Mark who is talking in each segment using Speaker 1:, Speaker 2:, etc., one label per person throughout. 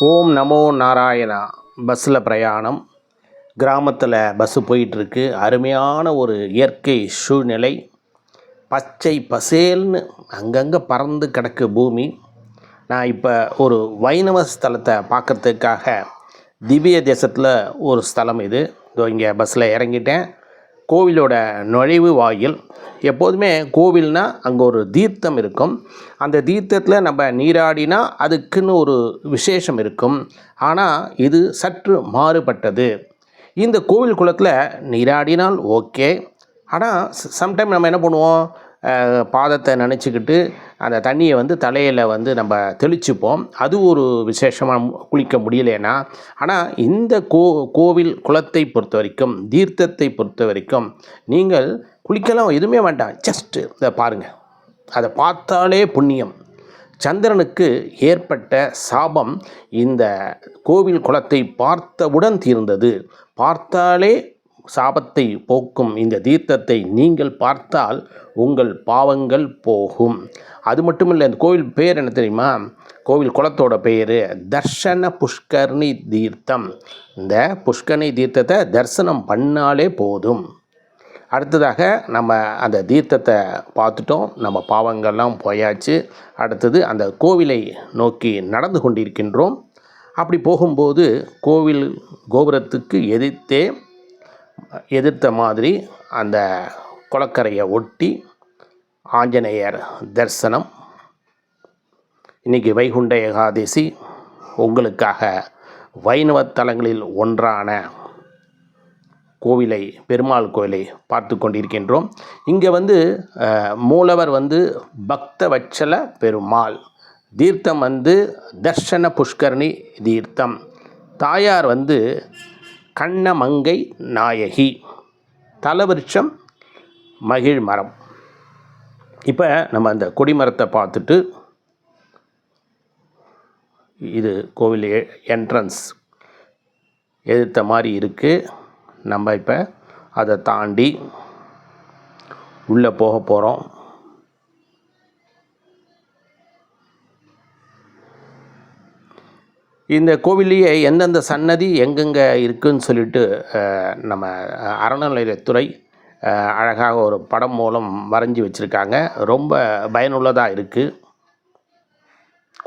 Speaker 1: ஓம் நமோ நாராயணா. பஸ்ஸில் பிரயாணம். கிராமத்தில் பஸ்ஸு போயிட்டுருக்கு அருமையான ஒரு இயற்கை சூழ்நிலை. பச்சை பசேல்னு அங்கங்கே பறந்து கிடக்கு பூமி. நான் இப்போ ஒரு வைணவ ஸ்தலத்தை பார்க்கறதுக்காக திவ்ய தேசத்தில் ஒரு ஸ்தலம் இது. இதோ இங்கே பஸ்ஸில் இறங்கிட்டேன். கோவிலோட நுழைவு வாயில். எப்போதுமே கோவில்னா அங்கே ஒரு தீர்த்தம் இருக்கும். அந்த தீர்த்தத்தில் நம்ம நீராடினா அதுக்குன்னு ஒரு விசேஷம் இருக்கும். ஆனால் இது சற்று மாறுபட்டது. இந்த கோவில் குளத்தில் நீராடினால் ஓகே. ஆனால் சம்டைம் நம்ம என்ன பண்ணுவோம்? பாதத்தை நினச்சிக்கிட்டு அந்த தண்ணியை வந்து தலையில் வந்து நம்ம தெளிச்சுப்போம். அது ஒரு விசேஷமாக குளிக்க முடியலைன்னா ஆனால் இந்த கோ கோவில் குளத்தை பொறுத்த வரைக்கும் தீர்த்தத்தை பொறுத்த வரைக்கும் நீங்கள் குளிக்கலாம் எதுவுமே வேண்டாம். ஜஸ்ட்டு இதை பாருங்கள் அதை பார்த்தாலே புண்ணியம். சந்திரனுக்கு ஏற்பட்ட சாபம் இந்த கோவில் குளத்தை பார்த்தவுடன் தீர்ந்தது. பார்த்தாலே சாபத்தை போக்கும் இந்த தீர்த்தத்தை நீங்கள் பார்த்தால் உங்கள் பாவங்கள் போகும். அது மட்டும் இல்லை இந்த கோவில் பேர் என்ன தெரியுமா? கோவில் குளத்தோட பேர் தர்ஷன புஷ்கரணி தீர்த்தம். இந்த புஷ்கரணி தீர்த்தத்தை தரிசனம் பண்ணாலே போதும். அடுத்ததாக நம்ம அந்த தீர்த்தத்தை பார்த்துட்டோம். நம்ம பாவங்கள்லாம் போயாச்சு. அடுத்தது அந்த கோவிலை நோக்கி நடந்து கொண்டிருக்கின்றோம். அப்படி போகும்போது கோவில் கோபுரத்துக்கு எதிர்த்தே எதிர்த்த மாதிரி அந்த குளக்கரையை ஒட்டி ஆஞ்சநேயர் தரிசனம். இன்றைக்கி வைகுண்ட ஏகாதசி உங்களுக்காக வைணவ தலங்களில் ஒன்றான கோவிலை பெருமாள் கோவிலை பார்த்து கொண்டிருக்கின்றோம். இங்கே வந்து மூலவர் வந்து பக்த வச்சல பெருமாள் தீர்த்தம் வந்து தர்ஷன புஷ்கரணி தீர்த்தம். தாயார் வந்து கண்ணமங்கை நாயகி. தலவிருட்சம் மகிழ் மரம் இப்போ நம்ம அந்த கொடிமரத்தை பார்த்துட்டு இது கோவில் என்ட்ரன்ஸ் எதிர்த்த மாதிரி இருக்குது நம்ம இப்போ அதை தாண்டி உள்ளே போக போகிறோம் இந்த கோவிலையே எந்தெந்த சன்னதி எங்கெங்கே இருக்குன்னு சொல்லிட்டு நம்ம அறநிலையத்துறை அழகாக ஒரு படம் மூலம் வரைஞ்சி வச்சுருக்காங்க. ரொம்ப பயனுள்ளதாக இருக்குது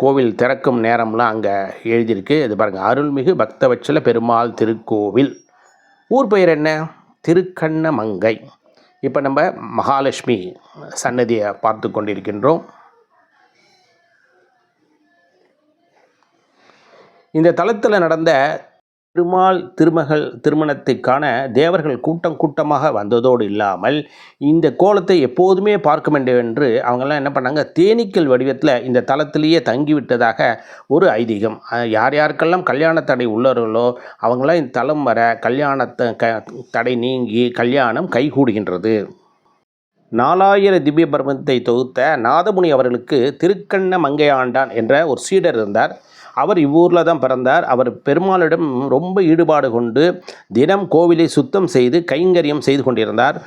Speaker 1: கோவில் திறக்கும் நேரம்லாம் அங்கே எழுதியிருக்கு. இது பாருங்கள் அருள்மிகு பக்தவச்சல பெருமாள் திருக்கோவில். ஊர் பெயர் என்ன? திருக்கண்ணமங்கை. இப்போ நம்ம மகாலட்சுமி சன்னதியை பார்த்து கொண்டிருக்கின்றோம். இந்த தளத்தில் நடந்த திருமால் திருமகள் திருமணத்துக்கான தேவர்கள் கூட்டம் கூட்டமாக வந்ததோடு இல்லாமல் இந்த கோலத்தை எப்போதுமே பார்க்க வேண்டும் என்று அவங்கெல்லாம் என்ன பண்ணாங்க? தேனீக்கள் வடிவத்தில் இந்த தளத்திலேயே தங்கிவிட்டதாக ஒரு ஐதீகம். யார் யாருக்கெல்லாம் கல்யாண தடை உள்ளவர்களோ அவங்களாம் இந்த தளம் வர கல்யாணத்தை க தடை நீங்கி கல்யாணம் கைகூடுகின்றது. நாலாயிர திவ்ய பர்மத்தை தொகுத்த நாதமுனி அவர்களுக்கு திருக்கண்ண மங்கையாண்டான் என்ற ஒரு சீடர் இருந்தார். அவர் இவ்வூரில் தான் பிறந்தார். அவர் பெருமாளிடம் ரொம்ப ஈடுபாடு கொண்டு தினம் கோவிலை சுத்தம் செய்து கைங்கரியம் செய்து கொண்டிருந்தார்.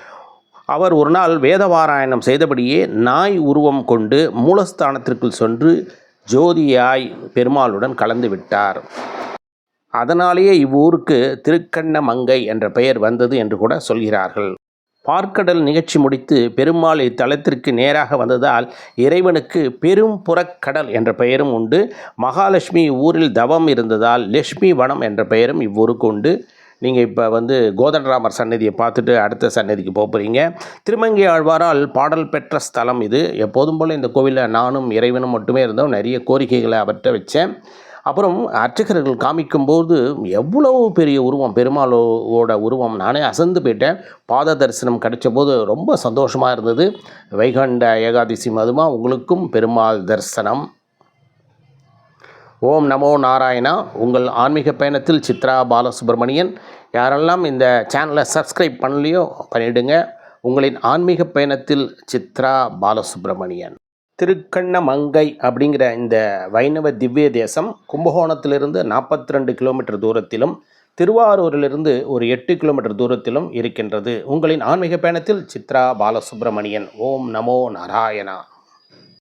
Speaker 1: அவர் ஒரு நாள் வேதவாராயணம் செய்தபடியே நாய் உருவம் கொண்டு மூலஸ்தானத்திற்குள் சென்று ஜோதியாய் பெருமாளுடன் கலந்து விட்டார். அதனாலேயே இவ்வூருக்கு திருக்கண்ணமங்கை என்ற பெயர் வந்தது என்று கூட சொல்கிறார்கள். பார்க்கடல் நிகழ்ச்சி முடித்து பெருமாள் இத்தலத்திற்கு நேராக வந்ததால் இறைவனுக்கு பெரும் புறக்கடல் என்ற பெயரும் உண்டு. மகாலட்சுமி ஊரில் தவம் இருந்ததால் லட்சுமி வனம் என்ற பெயரும் இவ்வூருக்கு உண்டு. நீங்கள் இப்போ வந்து கோதண்டராமர் சன்னதியை பார்த்துட்டு அடுத்த சன்னதிக்கு போக போகிறீங்க திருமங்கை ஆழ்வாரால் பாடல் பெற்ற ஸ்தலம் இது. எப்போதும் போல் இந்த கோவிலில் நானும் இறைவனும் மட்டுமே இருந்தோம். நிறைய கோரிக்கைகளை அவர்கிட்ட வச்சேன். அப்புறம் அர்ச்சகர்கள் காமிக்கும்போது எவ்வளவு பெரிய உருவம் பெருமாளோட உருவம். நானே அசந்து போயிட்டேன். பாத தரிசனம் கிடைச்ச போது ரொம்ப சந்தோஷமாக இருந்தது. வைகண்ட ஏகாதசி மதுமா உங்களுக்கும் பெருமாள் தரிசனம். ஓம் நமோ நாராயணா. உங்கள் ஆன்மீக பயணத்தில் சித்ரா பாலசுப்ரமணியன். யாரெல்லாம் இந்த சேனலை சப்ஸ்கிரைப் பண்ணலையோ பண்ணிவிடுங்க உங்களின் ஆன்மீக பயணத்தில் சித்ரா பாலசுப்ரமணியன். திருக்கண்ணமங்கை அப்படிங்கிற இந்த வைணவ திவ்ய தேசம் கும்பகோணத்திலிருந்து நாற்பத்தி ரெண்டு கிலோமீட்டர் தூரத்திலும் திருவாரூரிலிருந்து ஒரு எட்டு கிலோமீட்டர் தூரத்திலும் இருக்கின்றது. உங்களின் ஆன்மீக பயணத்தில் சித்ரா பாலசுப்ரமணியன் ஓம் நமோ நாராயணா.